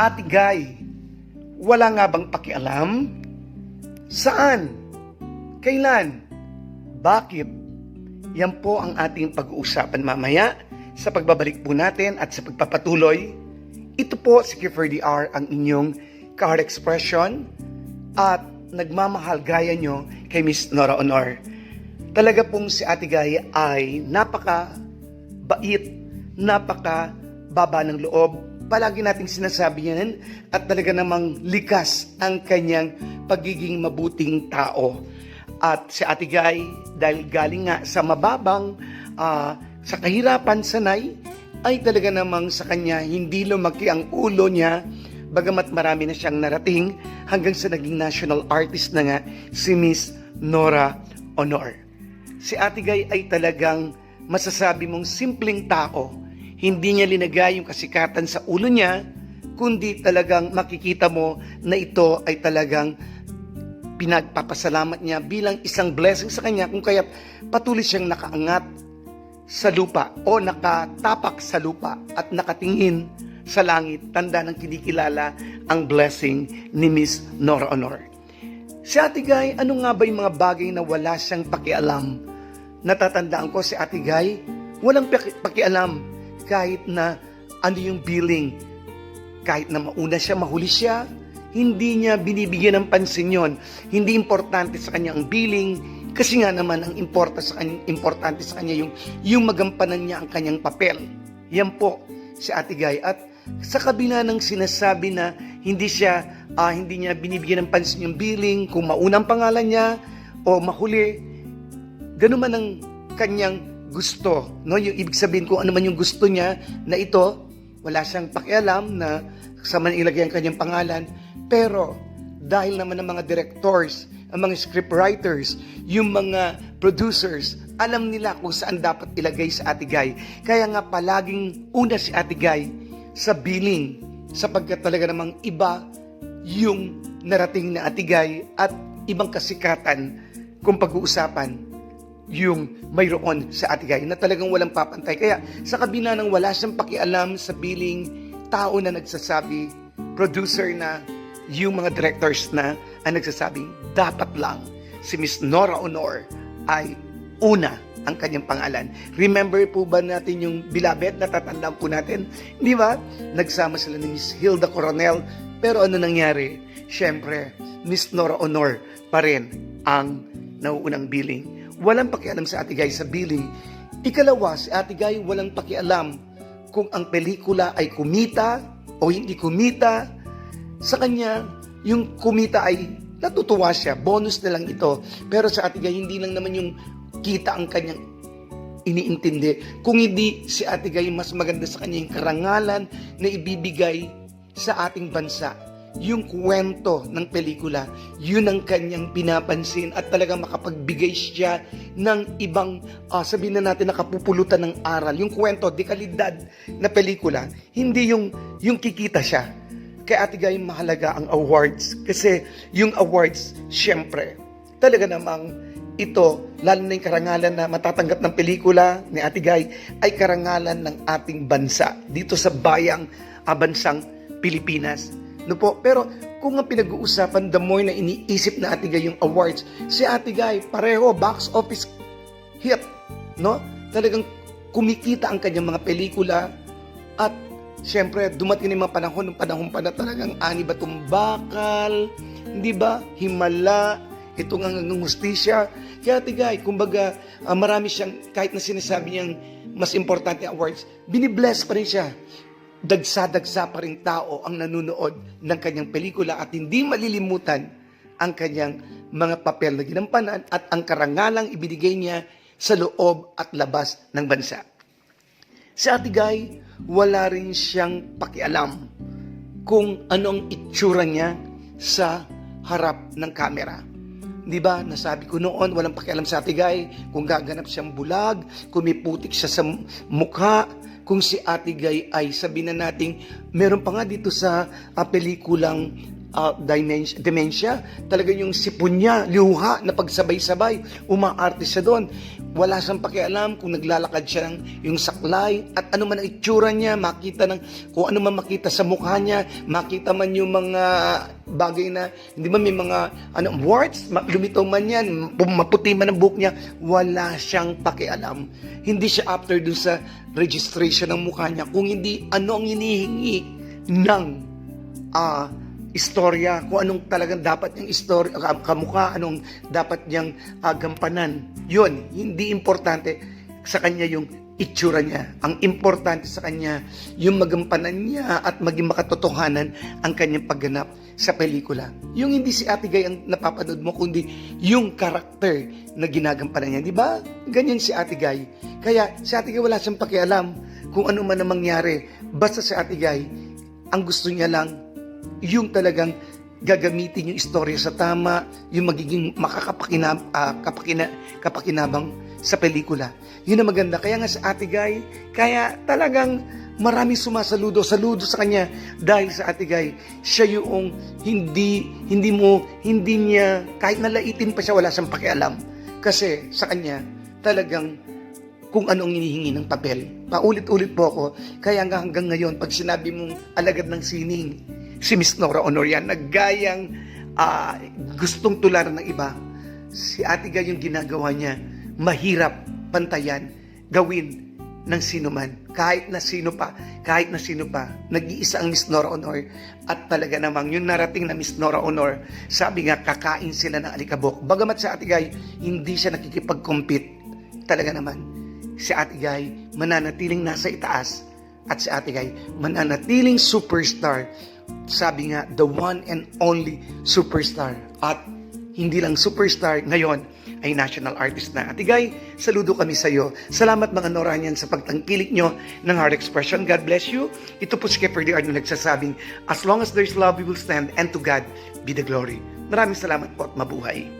Ate Guy, wala nga bang pakialam? Saan? Kailan? Bakit? Yan po ang ating pag-uusapan mamaya sa pagbabalik po natin at sa pagpapatuloy. Ito po si Kiefer DR ang inyong card expression at nagmamahal gaya nyo kay Miss Nora Honor. Talaga pong si Ate Gaya ay napaka bait, napaka baba ng loob. Palagi nating sinasabi yan at talaga namang likas ang kanyang pagiging mabuting tao. At si Ate Gay, dahil galing nga sa mababang, ah, sa kahirapan sanay, ay talaga namang sa kanya hindi lumaki ang ulo niya bagamat marami na siyang narating hanggang sa naging national artist na nga si Miss Nora Honor. Si Ate Gay ay talagang masasabi mong simpleng tao. Hindi niya linagay yung kasikatan sa ulo niya, kundi talagang makikita mo na ito ay talagang pinagpapasalamat niya bilang isang blessing sa kanya kung kaya patuloy siyang nakaangat sa lupa o nakatapak sa lupa at nakatingin sa langit, tanda ng kinikilala ang blessing ni Miss Nora Honor. Si Ate Guy, ano nga ba yung mga bagay na wala siyang pakialam? Natatandaan ko si Ate Guy, walang paki- pakialam kahit na ano yung billing. Kahit na mauna siya, mahuli siya, hindi niya binibigyan ng pansin yon. Hindi importante sa kanya ang billing, kasi nga naman ang importa sa kanya, importante sa kanya yung, yung magampanan niya ang kanyang papel. Yan po si Ate Guy. At sa kabila ng sinasabi na hindi siya ah, hindi niya binibigyan ng pansin yung billing, kung maunang pangalan niya o mahuli, ganun man ang kanyang gusto. No? Yung ibig sabihin kung ano man yung gusto niya na ito, wala siyang pakialam na sa man ilagay ang kanyang pangalan. Pero dahil naman ng mga directors, ang mga scriptwriters, yung mga producers, alam nila kung saan dapat ilagay sa Ate Guy. Kaya nga palaging una si Ate Guy sa billing sapagkat talaga namang iba yung narating na Ate Guy at ibang kasikatan kung pag-uusapan yung mayroon sa Ate Guy na talagang walang papantay. Kaya sa kabila ng wala siyang pakialam sa billing, tao na nagsasabi, producer na, yung mga directors na ang nagsasabing dapat lang si Miss Nora Honor ay una ang kanyang pangalan. Remember po ba natin yung Bilabet? Natatandaan po natin. Di ba? Nagsama sila ni Miss Hilda Coronel. Pero ano nangyari? Siyempre, Miss Nora Honor pa rin ang nauunang billing. Walang pakialam sa Ate Guy sa billing. Ikalawa, si Ate Guy walang pakialam kung ang pelikula ay kumita o hindi kumita. Sa kanya, yung kumita ay natutuwa siya. Bonus na lang ito. Pero sa Ate Guy, hindi lang naman yung kita ang kanyang iniintindi. Kung hindi si Ate Guy, mas maganda sa kanya yung karangalan na ibibigay sa ating bansa. Yung kwento ng pelikula, yun ang kanyang pinapansin at talagang makapagbigay siya ng ibang, ah, sabihin na natin, nakapupulutan ng aral. Yung kwento, dekalidad na pelikula, hindi yung, yung kikita siya. Kaya Ate Guy, mahalaga ang awards. Kasi yung awards, syempre, talaga namang ito, lalo na yung karangalan na matatanggap ng pelikula ni Ate Guy, ay karangalan ng ating bansa dito sa bayang ah, bansang Pilipinas. No po, pero kung ang pinag-uusapan, the more na iniisip na Ate Guy yung awards, si Ate Guy, pareho, box office hit, no? Talagang kumikita ang kanyang mga pelikula at Siyempre, dumating na mga panahon, ng panahon pa na talagang ani ba bakal, hindi ba? Himala, ito nga ng hustisya. Kaya tigay, kumbaga, ah, marami siyang, kahit na sinasabi niyang mas importante ang awards, binibless pa rin siya. Dagsa-dagsa pa rin tao ang nanunood ng kanyang pelikula at hindi malilimutan ang kanyang mga papel na ginampanan at ang karangalang ibinigay niya sa loob at labas ng bansa. Si Ate Guy, wala rin siyang pakialam kung anong itsura niya sa harap ng kamera. Di ba? Nasabi ko noon, walang pakialam sa Ate Guy kung gaganap siyang bulag, kung may putik siya sa mukha, kung si Ate Guy ay sabi na nating, meron pa nga dito sa uh, pelikulang ah, dementia, dementia. Talaga yung sipon niya, luha na pagsabay-sabay. Umaarte siya doon. Wala siyang pakialam kung naglalakad siya ng yung saklay at ano man ang itsura niya, makita ng kung ano man makita sa mukha niya, makita man yung mga bagay na hindi ba may mga ano warts, lumitaw man yan, maputi man ang buhok niya, wala siyang pakialam. Hindi siya after dun sa registration ng mukha niya kung hindi ano ang hinihingi ng ah istorya, kung anong talagang dapat niyang istorya, ka- kamukha, anong dapat niyang gampanan. Yun, hindi importante sa kanya yung itsura niya. Ang importante sa kanya, yung magampanan niya at maging makatotohanan ang kanyang pagganap sa pelikula. Yung hindi si Ate Gay ang napapanood mo, kundi yung karakter na ginagampanan niya. Di ba? Ganyan si Ate Gay. Kaya si Ate Gay wala siyang pakialam kung ano man ang mangyari. Basta si Ate Gay, ang gusto niya lang yung talagang gagamitin yung istorya sa tama, yung magiging makakapakinab, ah, kapakina, kapakinabang sa pelikula. Yun ang maganda. Kaya nga sa Ate Guy, kaya talagang marami sumasaludo, saludo sa kanya dahil sa Ate Guy, siya yung hindi, hindi mo, hindi niya, kahit nalaitin pa siya, wala siyang pakialam. Kasi sa kanya, talagang kung anong inihingi ng papel. Paulit-ulit po ako. Kaya nga hanggang ngayon, pag sinabi mong alagad ng sining, si Miss Nora Honorian, naggayang ah, gustong tularan ng iba, si Ate Gay yung ginagawa niya, mahirap pantayan, gawin ng sino man. Kahit na sino pa, kahit na sino pa, nag-iisa ang Miss Nora Honor. At talaga namang yung narating na Miss Nora Honor, sabi nga, kakain sila ng alikabok. Bagamat sa Ate Gay, hindi siya nakikipag-compete. Talaga naman, si Ate Guy mananatiling nasa itaas at si Ate Guy mananatiling superstar. Sabi nga, the one and only superstar. At hindi lang superstar, ngayon ay national artist na. Ate Guy, saludo kami sa iyo. Salamat mga Noranian sa pagtangkilik nyo ng Heart Expression. God bless you. Ito po si Kepper D. na nagsasabing, as long as there's love, we will stand and to God be the glory. Maraming salamat po at mabuhay.